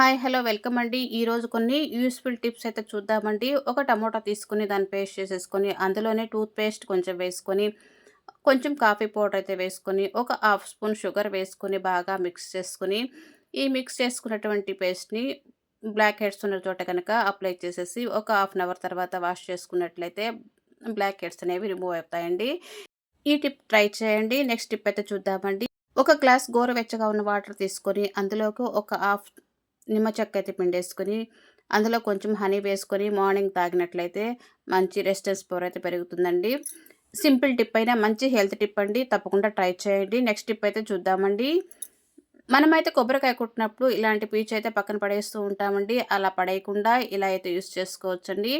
Hi hello welcome అండి. ఈరోజు కొన్ని యూస్ఫుల్ టిప్స్ అయితే చూద్దామండి. ఒక టమోటా తీసుకుని దాన్ని పేస్ట్ చేసేసుకొని అందులోనే టూత్ పేస్ట్ కొంచెం వేసుకొని కొంచెం కాఫీ పౌడర్ అయితే వేసుకొని ఒక హాఫ్ స్పూన్ షుగర్ వేసుకొని బాగా మిక్స్ చేసుకుని ఈ మిక్స్ చేసుకున్నటువంటి పేస్ట్ని బ్లాక్ హెడ్స్ ఉన్న చోట కనుక అప్లై చేసేసి ఒక హాఫ్ అన్ అవర్ తర్వాత వాష్ చేసుకున్నట్లయితే బ్లాక్ హెడ్స్ అనేవి రిమూవ్ అవుతాయండి. ఈ టిప్ ట్రై చేయండి. నెక్స్ట్ టిప్ అయితే చూద్దామండి. ఒక గ్లాస్ గోరువెచ్చగా ఉన్న వాటర్ తీసుకొని అందులోకి ఒక హాఫ్ నిమ్మ చెక్క అయితే పిండేసుకొని అందులో కొంచెం హనీ వేసుకొని మార్నింగ్ తాగినట్లయితే మంచి రెసిస్టెన్స్ పవర్ అయితే పెరుగుతుందండి. సింపుల్ టిప్ అయినా మంచి హెల్త్ టిప్ అండి. తప్పకుండా ట్రై చేయండి. నెక్స్ట్ టిప్ అయితే చూద్దామండి. మనమైతే కొబ్బరికాయ కుట్టినప్పుడు ఇలాంటి పీచు అయితే పక్కన పడేస్తూ ఉంటామండి. అలా పడేయకుండా ఇలా అయితే యూస్ చేసుకోవచ్చండి.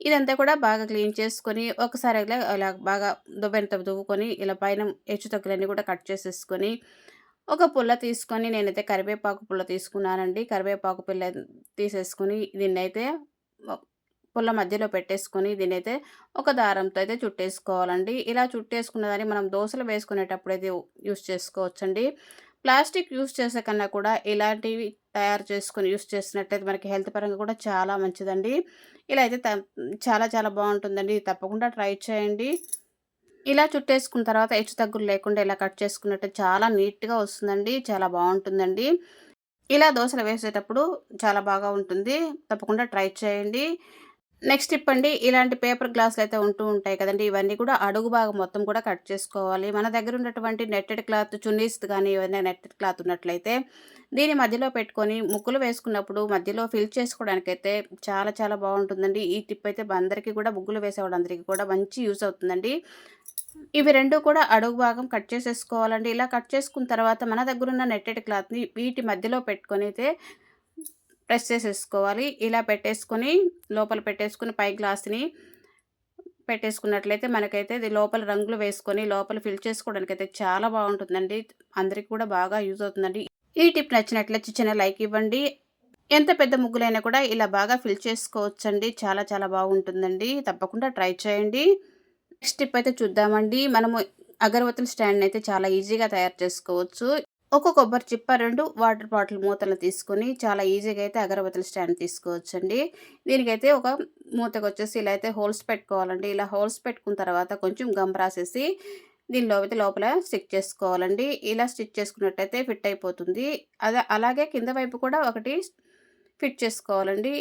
ఇదంతా కూడా బాగా క్లీన్ చేసుకొని ఒకసారి ఇలా ఇలా బాగా దువ్వెనతో దువ్వుకొని ఇలా పైన హెచ్చు తగ్గులన్నీ కూడా కట్ చేసేసుకొని ఒక పుల్ల తీసుకొని నేనైతే కరివేపాకు పుల్ల తీసుకున్నానండి. కరివేపాకు పుల్ల తీసేసుకుని దీన్నైతే పుల్ల మధ్యలో పెట్టేసుకొని దీనైతే ఒక దారంతో అయితే చుట్టేసుకోవాలండి. ఇలా చుట్టేసుకున్న దాన్ని మనం దోశలు వేసుకునేటప్పుడు అయితే యూస్ చేసుకోవచ్చండి. ప్లాస్టిక్ యూస్ చేసే కన్నా కూడా ఇలాంటివి తయారు చేసుకొని యూస్ చేసినట్టయితే మనకి హెల్త్ పరంగా కూడా చాలా మంచిదండి. ఇలా అయితే చాలా చాలా బాగుంటుందండి. తప్పకుండా ట్రై చేయండి. ఇలా చుట్టేసుకున్న తర్వాత హెచ్చు తగ్గులు లేకుండా ఇలా కట్ చేసుకున్నట్టు చాలా నీట్గా వస్తుందండి. చాలా బాగుంటుందండి. ఇలా దోశలు వేసేటప్పుడు చాలా బాగా ఉంటుంది. తప్పకుండా ట్రై చేయండి. నెక్స్ట్ ఇప్పండి ఇలాంటి పేపర్ గ్లాసులు అయితే ఉంటూ ఉంటాయి కదండి. ఇవన్నీ కూడా అడుగు భాగం మొత్తం కూడా కట్ చేసుకోవాలి. మన దగ్గర ఉన్నటువంటి నెట్టెడ్ క్లాత్ చున్నీస్ కానీ ఏదైనా నెట్టెడ్ క్లాత్ ఉన్నట్లయితే దీని మధ్యలో పెట్టుకొని ముక్కులు వేసుకున్నప్పుడు మధ్యలో ఫిల్ చేసుకోవడానికైతే చాలా చాలా బాగుంటుందండి. ఈ టిప్ అయితే అందరికీ కూడా ముగ్గులు వేసేవాళ్ళందరికీ కూడా మంచి యూస్ అవుతుందండి. ఇవి రెండు కూడా అడుగు భాగం కట్ చేసేసుకోవాలండి. ఇలా కట్ చేసుకున్న తర్వాత మన దగ్గర ఉన్న నెట్టెడ్ క్లాత్ని వీటి మధ్యలో పెట్టుకొని అయితే ప్రెస్ చేసేసుకోవాలి. ఇలా పెట్టేసుకొని లోపల పెట్టేసుకుని పై గ్లాస్ని పెట్టేసుకున్నట్లయితే మనకైతే ఇది లోపల రంగులు వేసుకొని లోపల ఫిల్ చేసుకోవడానికి అయితే చాలా బాగుంటుందండి. అందరికి కూడా బాగా యూజ్ అవుతుందండి. ఈ టిప్ నచ్చినట్లయితే చిన్న లైక్ ఇవ్వండి. ఎంత పెద్ద ముగ్గులైనా కూడా ఇలా బాగా ఫిల్ చేసుకోవచ్చండి. చాలా చాలా బాగుంటుందండి. తప్పకుండా ట్రై చేయండి. నెక్స్ట్ టిప్ అయితే చూద్దామండి. మనము అగరవత్తుల స్టాండ్ అయితే చాలా ఈజీగా తయారు చేసుకోవచ్చు. ఒక కొబ్బరి చిప్ప రెండు వాటర్ బాటిల్ మూతలు తీసుకొని చాలా ఈజీగా అయితే అగరబత్తుల స్టాండ్ తీసుకోవచ్చండి. దీనికైతే ఒక మూతకు వచ్చేసి ఇలా అయితే హోల్స్ పెట్టుకోవాలండి. ఇలా హోల్స్ పెట్టుకున్న తర్వాత కొంచెం గమ్ రాసేసి దీనిలో అయితే లోపల స్టిక్ చేసుకోవాలండి. ఇలా స్టిచ్ చేసుకున్నట్టయితే ఫిట్ అయిపోతుంది. అదే అలాగే కింద వైపు కూడా ఒకటి ఫిట్ చేసుకోవాలండి.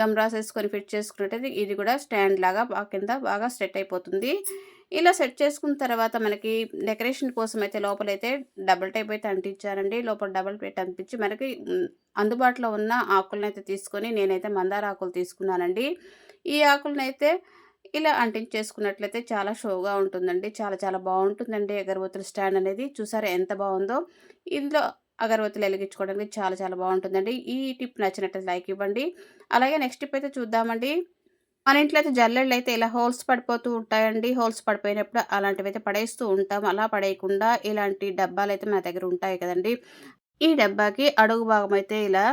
గమ్ రాసేసుకొని ఫిట్ చేసుకున్నట్టయితే ఇది కూడా స్టాండ్ లాగా కింద బాగా స్ట్రెట్ అయిపోతుంది. ఇలా సెట్ చేసుకున్న తర్వాత మనకి డెకరేషన్ కోసం అయితే లోపలైతే డబుల్ టైప్ అయితే అంటించారండి. లోపల డబుల్ ప్లేట్ అంటించి మనకి అందుబాటులో ఉన్న ఆకులను అయితే తీసుకొని నేనైతే మందార ఆకులు తీసుకున్నానండి. ఈ ఆకులను అయితే ఇలా అంటించేసుకున్నట్లయితే చాలా షోగా ఉంటుందండి. చాలా చాలా బాగుంటుందండి అగరబత్తుల స్టాండ్ అనేది. చూసారా ఎంత బాగుందో. ఇందులో అగరబత్తులు వెలిగించుకోవడానికి చాలా చాలా బాగుంటుందండి. ఈ టిప్ నచ్చినట్టు లైక్ ఇవ్వండి. అలాగే నెక్స్ట్ టిప్ అయితే చూద్దామండి. మన ఇంట్లో అయితే జల్లెళ్ళు అయితే ఇలా హోల్స్ పడిపోతూ ఉంటాయండి. హోల్స్ పడిపోయినప్పుడు అలాంటివి అయితే పడేస్తూ ఉంటాం. అలా పడేయకుండా ఇలాంటి డబ్బాలు అయితే మన దగ్గర ఉంటాయి కదండి. ఈ డబ్బాకి అడుగు భాగం అయితే ఇలా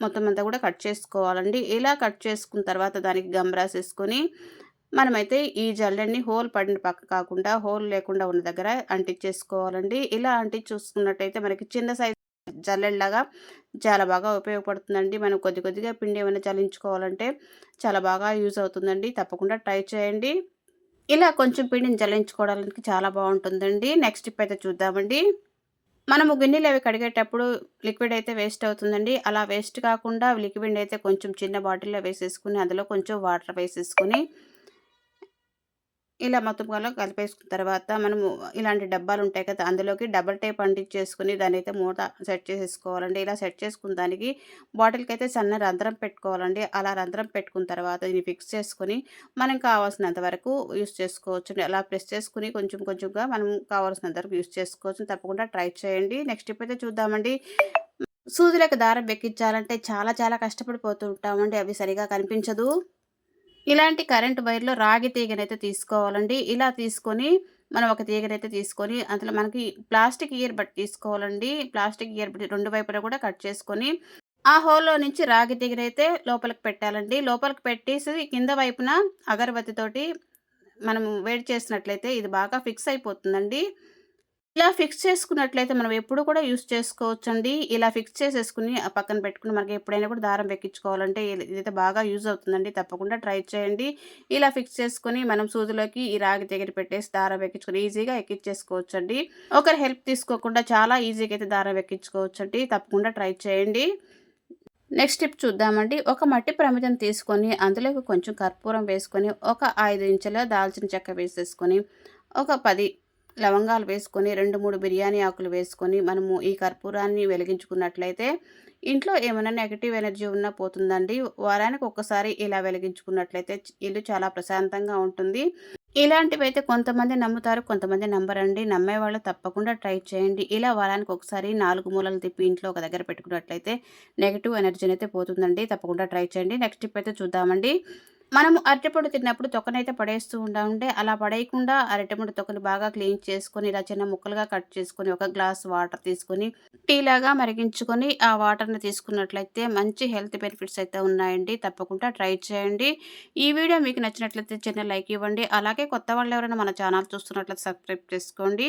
మొత్తం అంతా కూడా కట్ చేసుకోవాలండి. ఇలా కట్ చేసుకున్న తర్వాత దానికి గమ్ రాసేసుకొని మనమైతే ఈ జల్లెడ్ని హోల్ పడిన పక్క కాకుండా హోల్ లేకుండా ఉన్న దగ్గర అంటించేసుకోవాలండి. ఇలా చూసుకున్నట్టయితే మనకి చిన్న సైజు జల్లెడ్లాగా చాలా బాగా ఉపయోగపడుతుందండి. మనం కొద్ది కొద్దిగా పిండి ఏమైనా చల్లించుకోవాలంటే చాలా బాగా యూజ్ అవుతుందండి. తప్పకుండా ట్రై చేయండి. ఇలా కొంచెం పిండిని జల్లించుకోవడానికి చాలా బాగుంటుందండి. నెక్స్ట్ స్టెప్ అయితే చూద్దామండి. మనము గిన్నెలు అవి కడిగేటప్పుడు లిక్విడ్ అయితే వేస్ట్ అవుతుందండి. అలా వేస్ట్ కాకుండా లిక్విడ్ అయితే కొంచెం చిన్న బాటిల్లో వేసేసుకుని అందులో కొంచెం వాటర్ వేసేసుకుని ఇలా మొత్తం కాలం కలిపేసుకున్న తర్వాత మనము ఇలాంటి డబ్బాలు ఉంటాయి కదా అందులోకి డబల్ టేప్ అంటించేసుకుని దాని అయితే మూత సెట్ చేసేసుకోవాలండి. ఇలా సెట్ చేసుకున్న దానికి బాటిల్కి అయితే సన్న రంధ్రం పెట్టుకోవాలండి. అలా రంధ్రం పెట్టుకున్న తర్వాత దీన్ని ఫిక్స్ చేసుకొని మనం కావాల్సినంత వరకు యూస్ చేసుకోవచ్చు అలా ప్రెస్ చేసుకుని కొంచెం కొంచెంగా మనం కావాల్సినంత వరకు యూస్ చేసుకోవచ్చు. తప్పకుండా ట్రై చేయండి. నెక్స్ట్ అయితే చూద్దామండి. సూదులకు దారం వెక్కించాలంటే చాలా చాలా కష్టపడిపోతూ ఉంటామండి. అవి సరిగా కనిపించదు. ఇలాంటి కరెంట్ వైర్లో రాగి తీగనైతే తీసుకోవాలండి. ఇలా తీసుకొని మనం ఒక తీగనైతే తీసుకొని అందులో మనకి ప్లాస్టిక్ ఇయర్ బట్టి తీసుకోవాలండి. ప్లాస్టిక్ ఇయర్ బట్టి రెండు వైపులా కూడా కట్ చేసుకొని ఆ హోల్లో నుంచి రాగి తీగనైతే లోపలికి పెట్టాలండి. లోపలికి పెట్టేసి కింద వైపున అగరబత్తితోటి మనం వేడి చేసినట్లయితే ఇది బాగా ఫిక్స్ అయిపోతుందండి. ఇలా ఫిక్స్ చేసుకున్నట్లయితే మనం ఎప్పుడు కూడా యూజ్ చేసుకోవచ్చండి. ఇలా ఫిక్స్ చేసేసుకుని ఆ పక్కన పెట్టుకుని మనకి ఎప్పుడైనా కూడా దారం ఎక్కించుకోవాలంటే ఇది ఇదైతే బాగా యూజ్ అవుతుందండి. తప్పకుండా ట్రై చేయండి. ఇలా ఫిక్స్ చేసుకొని మనం సూదిలోకి ఈ రాగి దగ్గర పెట్టేసి దారం వెక్కించుకుని ఈజీగా ఎక్కించేసుకోవచ్చండి. ఒకరి హెల్ప్ తీసుకోకుండా చాలా ఈజీగా అయితే దారం ఎక్కించుకోవచ్చండి. తప్పకుండా ట్రై చేయండి. నెక్స్ట్ స్టెప్ చూద్దామండి. ఒక మట్టి ప్రమిదను తీసుకొని అందులోకి కొంచెం కర్పూరం వేసుకొని, ఒక ఐదు ఇంచుల దాల్చిన చెక్క వేసేసుకొని, ఒక పది లవంగాలు వేసుకొని, 2, 3 బిర్యానీ ఆకులు వేసుకొని, మనము ఈ కర్పూరాన్ని వెలిగించుకున్నట్లయితే ఇంట్లో ఏమైనా నెగిటివ్ ఎనర్జీ ఉన్నా పోతుందండి. వారానికి ఒక్కసారి ఇలా వెలిగించుకున్నట్లయితే ఇల్లు చాలా ప్రశాంతంగా ఉంటుంది. ఇలాంటివైతే కొంతమంది నమ్ముతారు. కొంతమంది నమ్మరండి. నమ్మేవాళ్ళు తప్పకుండా ట్రై చేయండి. ఇలా వారానికి ఒకసారి నాలుగు మూలలు తిప్పి ఇంట్లో ఒక దగ్గర పెట్టుకున్నట్లయితే నెగెటివ్ ఎనర్జీనైతే పోతుందండి. తప్పకుండా ట్రై చేయండి. నెక్స్ట్ టిప్ అయితే చూద్దామండి. మనము అరటిపండు తిన్నప్పుడు తొక్కనైతే పడేస్తూ ఉండే అలా పడేయకుండా అరటిపండు తొక్కని బాగా క్లీన్ చేసుకొని, ఇలా చిన్న ముక్కలుగా కట్ చేసుకొని, ఒక గ్లాస్ వాటర్ తీసుకొని, టీలాగా మరిగించుకొని, ఆ వాటర్‌ని తీసుకున్నట్లయితే మంచి హెల్త్ బెనిఫిట్స్ అయితే ఉన్నాయండి. తప్పకుండా ట్రై చేయండి. ఈ వీడియో మీకు నచ్చినట్లయితే చిన్న లైక్ ఇవ్వండి. అలాగే కొత్త వాళ్ళు ఎవరైనా మన ఛానల్ చూస్తున్నట్లయితే సబ్స్క్రైబ్ చేసుకోండి.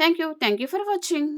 Thank you. You for watching.